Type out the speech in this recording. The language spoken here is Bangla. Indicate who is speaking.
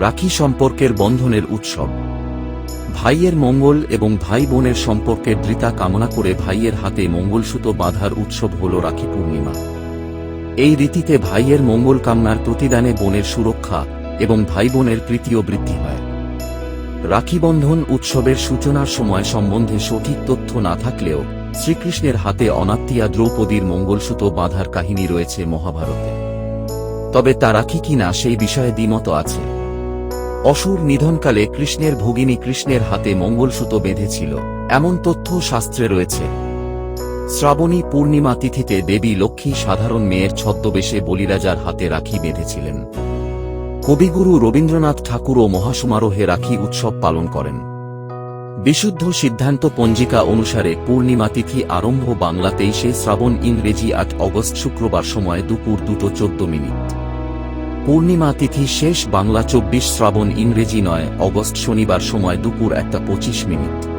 Speaker 1: রাখি সম্পর্কের বন্ধনের উৎসব। ভাইয়ের মঙ্গল এবং ভাই বোনের সম্পর্কের দৃতা কামনা করে ভাইয়ের হাতে মঙ্গলসূতো বাঁধার উৎসব হল রাখি পূর্ণিমা। এই রীতিতে ভাইয়ের মঙ্গল কামনার প্রতিদানে বোনের সুরক্ষা এবং ভাই বোনের প্রীতিও বৃদ্ধি হয় রাখিবন্ধন উৎসবের সূচনার সময় সম্বন্ধে সঠিক তথ্য না থাকলেও শ্রীকৃষ্ণের হাতে অনাত্মীয়া দ্রৌপদীর মঙ্গলসূতো বাঁধার কাহিনী রয়েছে মহাভারতে। তবে তা রাখি কিনা সেই বিষয়ে দ্বিমত আছে। অসুর নিধনকালে কৃষ্ণের ভগিনী কৃষ্ণের হাতে মঙ্গলসূতো বেঁধেছিল। এমন তথ্য শাস্ত্রে রয়েছে। শ্রাবণী পূর্ণিমা তিথিতে দেবী লক্ষ্মী সাধারণ মেয়ের ছদ্মবেশে বলিরাজার হাতে রাখি বেঁধেছিলেন। কবিগুরু রবীন্দ্রনাথ ঠাকুরও মহাসমারোহে রাখি উৎসব পালন করেন। বিশুদ্ধ সিদ্ধান্ত পঞ্জিকা অনুসারে পূর্ণিমা তিথি আরম্ভ বাংলা তেইশে শ্রাবণ ইংরেজি আট অগস্ট শুক্রবার সময় দুপুর দুটো চোদ্দ মিনিট। পূর্ণিমা তিথি শেষ বাংলা চব্বিশ শ্রাবণ ইংরেজি নয়, অগস্ট শনিবার সময় দুপুর একটা পঁচিশ মিনিট।